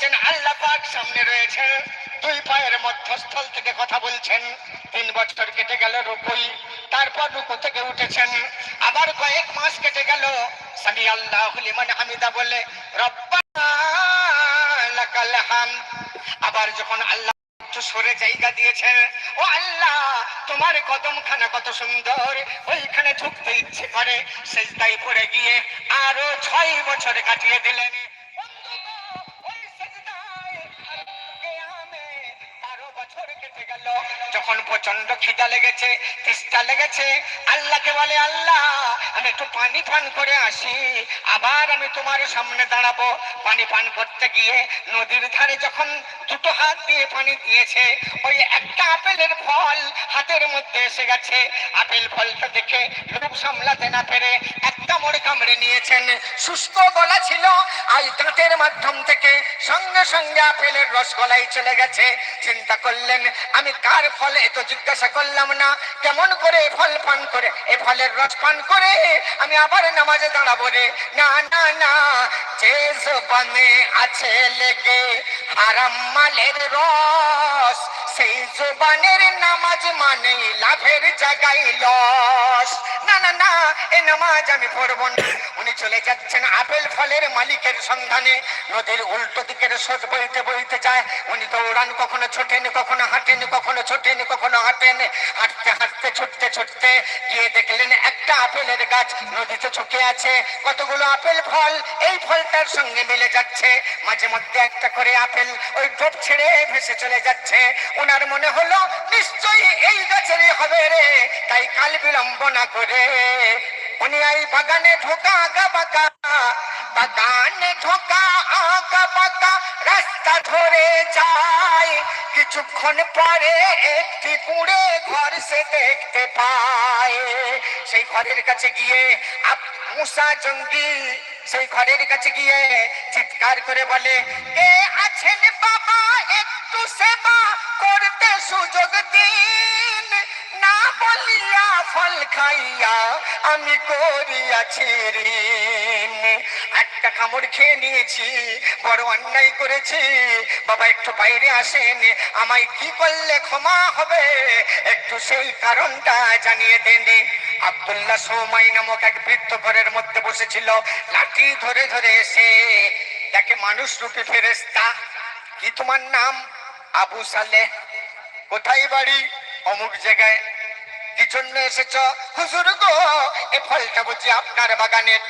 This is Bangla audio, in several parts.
বলছেন, আল্লাহ পাক সামনে রয়েছে। দুই পায়ের মধ্যস্থল থেকে কথা বলছেন। তিন বছর কেটে গেল রুকুই, তারপর রুকু থেকে উঠেছেন। আবার কয়েক মাস কেটে গেল। সামি আল্লাহ লিমান হামিদা বলে, রব্বানা লাকাল আবার যখন আল্লাহ একটু সরে জায়গা দিয়েছেন ও আল্লাহ, তোমার কদম খানা কত সুন্দর। ওইখানে ঢুকতে ইচ্ছে করে। সেজদাই পড়ে গিয়ে আরও ছয় বছর কাটিয়ে দিলেন। যখন প্রচণ্ড খিদা লেগেছে তিস্তা লেগেছে। আল্লাহকে বলে, আল্লাহ, আমি একটু পানি পান করে আসি। আবার আমি তোমার সামনে দাঁড়াবো। পানি পান করতে গিয়ে নদীর ধারে যখন দুটো হাত দিয়ে পানি দিয়েছে, ওই একটা আপেলের ফল হাতের মধ্যে এসে গেছে। আপেল ফলটা দেখে লোভ সামলাতে না পেরে একটা মোড় কামড়ে নিয়েছেন। শুষ্ক গলা ছিল আই দাঁতের মাধ্যম থেকে সঙ্গে সঙ্গে আপেলের রস গলায় চলে গেছে। চিন্তা করলেন, আমি কার ফল এত জিজ্ঞাসা করলাম না? কেমন করে ফল পান করে, এ ফলের রস পান করে আমি আবার নামাজে দাঁড়াবো রে? না না না, যে জবানে আছে লেগে হারাম মালের রস সেই জোবানের নামাজ মানে লাভের জায়গায় লস। উল্টো দিকের বইতে যায়। উনি কখনো কখনো কখনো কখনো হাঁটতে হাঁটতে, ছুটতে ছুটতে দেখলেন একটা আপেলের গাছ নদীতে ঝুঁকে আছে। কতগুলো আপেল ফল? এই ফলটার সঙ্গে মিলে যাচ্ছে। মাঝে মধ্যে একটা করে আপেল ওই ডোপ ছেড়ে ভেসে চলে যাচ্ছে। ওনার মনে হলো, নিশ্চয়ই হবে রে, তাই কাল বিলম্ব না করে। উনি এই বাগানে ঢোকা, আগা বাঁকা বাগানে ঢোকা আঁকা বাঁকা রাস্তা ধরে যায়। কিছুক্ষণ পরে একটি কুড়ে ঘর সে দেখতে পায়। সেই ঘরের কাছে গিয়ে মুসা জঙ্গি সেই ঘরের কাছে গিয়ে চিৎকার করে বলে, কে আছেন বাবা? একটু সেবা করতে সুযোগ দিন। না বলিয়া ফল খাইয়া আমি করিয়াছি ঋণ। একটা কামড় খেয়ে নিয়েছি, বড় অন্যায় করেছি। বাবা একটু বাইরে আসেন, আমায় কি করলে ক্ষমা হবে? একটু সেই কারণটা জানিয়ে দেন। আব্দুল্লাহ সৌমাই নামক এক বৃদ্ধ ঘরের মধ্যে বসেছিল। লাঠি ধরে ধরে এসে দেখে মানুষ রূপে ফেরেস্তা কি তোমার নাম? আবু সালেহ, কোথায় বাড়ি? অমুক জায়গায়। কি জন্য এসেছ? হুজুর গো, এ ফলটা বুঝি আপনার বাগানের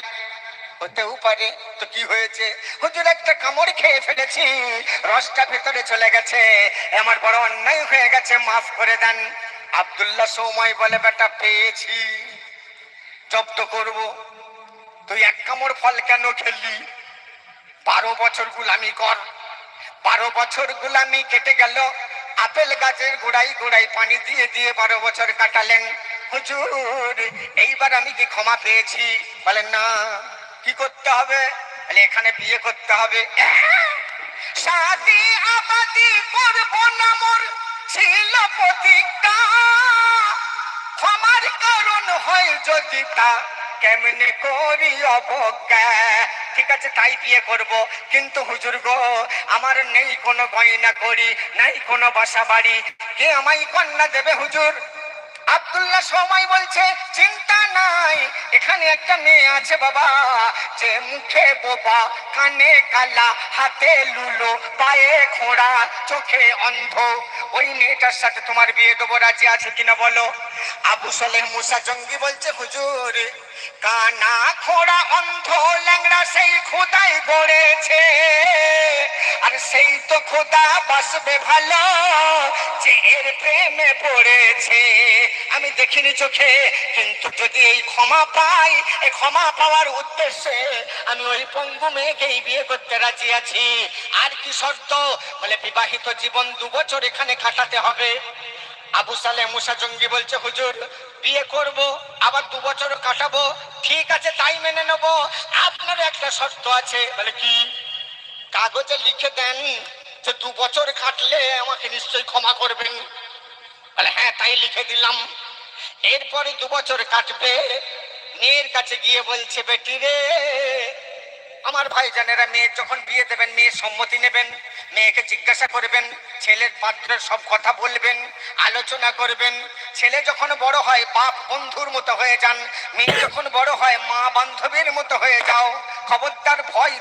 হতেও পারে, তো কি হয়েছে? হুজুর, একটা কামড় খেয়ে ফেলেছি। রসটা ভেতরে চলে গেছে। আমার বড় অন্যায় হয়ে গেছে, মাফ করে দেন। আব্দুল্লাহ সৌময় বলে, বেটা, পেয়েছি। জব্দ করব। তুই এক কামড় ফল কেন খেললি বারো বছর গুলামি কর। বারো বছর গুলামি কেটে গেল। আপেল গাছের গোড়াই গোড়াই পানি দিয়ে দিয়ে বারো বছর কাটালেন। হুজুর, এইবার আমি কি ক্ষমা পেয়েছি? বলেন, না। কি করতে হবে? বলে, এখানে বিয়ে করতে হবে। শাদি আবাদি করব না মোর ছিল প্রতিজ্ঞা। ক্ষমার কারণ হয় যদি তা। কেমনে করি অবজ্ঞা? ঠিক আছে, তাই বিয়ে করব। কিন্তু হুজুর গো, আমার নেই কোনো গয়না করি, নাই কোনো বাসা বাড়ি কে আমায় কন্যা দেবে হুজুর? আব্দুল্লাহ সময় বলছে, চিন্তা নাই, এখানে একটা মেয়ে আছে বাবা, যে মুখে বোবা, কানে কালা, হাতে লুলো, পায়ে খোঁড়া, চোখে অন্ধ। ওই মেয়েটার সাথে তোমার বিয়ে দেবো, রাজি আছে কিনা বলো? আবু সালেহ মুসা জঙ্গি বলছে, হুজুর, কানা খোঁড়া, অন্ধ, ল্যাংড়া সেই খোদাই গড়েছে। আর সেই তো খোদা বাসবে ভালো, যে এর প্রেমে পড়েছে। আমি দেখিনি চোখে, কিন্তু যদি এই ক্ষমা পাই এই ক্ষমা পাওয়ার উদ্দেশ্যে আমি ওই পঙ্গু মেয়েকেই বিয়ে করতে রাজি আছি। আর কি শর্ত? বলে বিবাহিত জীবন দু বছর এখানে কাটাতে হবে। আবু সালে মুসা জঙ্গি বলছে, হুজুর, বিয়ে করব, আবার দু বছর কাটাবো। ঠিক আছে, তাই মেনে নেব। আপনার একটা শর্ত আছে। বলে কি? কাগজে লিখে দেন যে দু বছর কাটলে আমাকে নিশ্চয়ই ক্ষমা করবেন। বলে হ্যাঁ তাই লিখে দিলাম। এরপরে দু বছর কাটবে। মেয়ের কাছে গিয়ে বলছে, বেটি রে, আমার ভাইজানেরা মেয়ের যখন বিয়ে দেবেন, মেয়ের সম্মতি নেবেন, মেয়েকে জিজ্ঞাসা করবেন, ছেলের পাত্রের সব কথা বলবেন, আলোচনা করবেন। ছেলে যখন বড় হয়, বাপ বন্ধুর মতো হয়ে যান। মেয়ে যখন বড় হয় মা বান্ধবীর মতো হয়ে যাও। খবরদার ভয়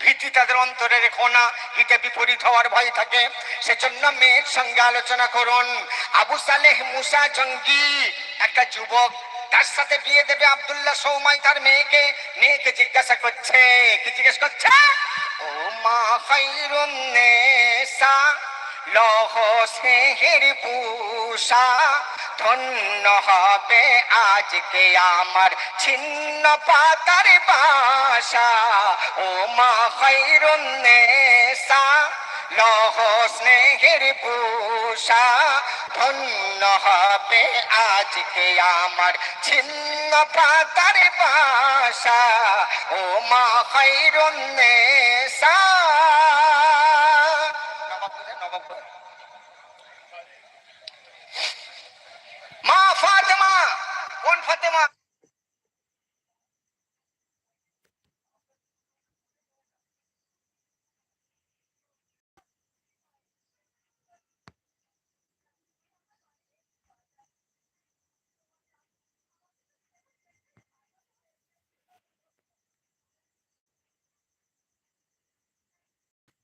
ভীতি তাদের অন্তরে রেখো না, হিতে বিপরীত হওয়ার ভয় থাকে। সেজন্য মেয়ের সঙ্গে আলোচনা করুন। আবু সালেহ মুসা জঙ্গি, একটা যুবক, তার সাথে বিয়ে দেবে আব্দুল্লাহ সৌমাই, তার মেয়েকে। মেয়েকে জিজ্ঞাসা করছে, কি জিজ্ঞেস করছে? ও মা খাইরুন নেসা লহ স্নেহের পূষা। ধন্য হবে আজকে আমার ছিন্ন পাতার বাসা। ও মা খৈরুন নেসা লহ স্নেহের পূষা। ধন্য হবে আজকে আমার ছিন্ন পাতার বাসা। ও মা খৈরুন নেসা নবাবপুরে কোন ফাতেমা?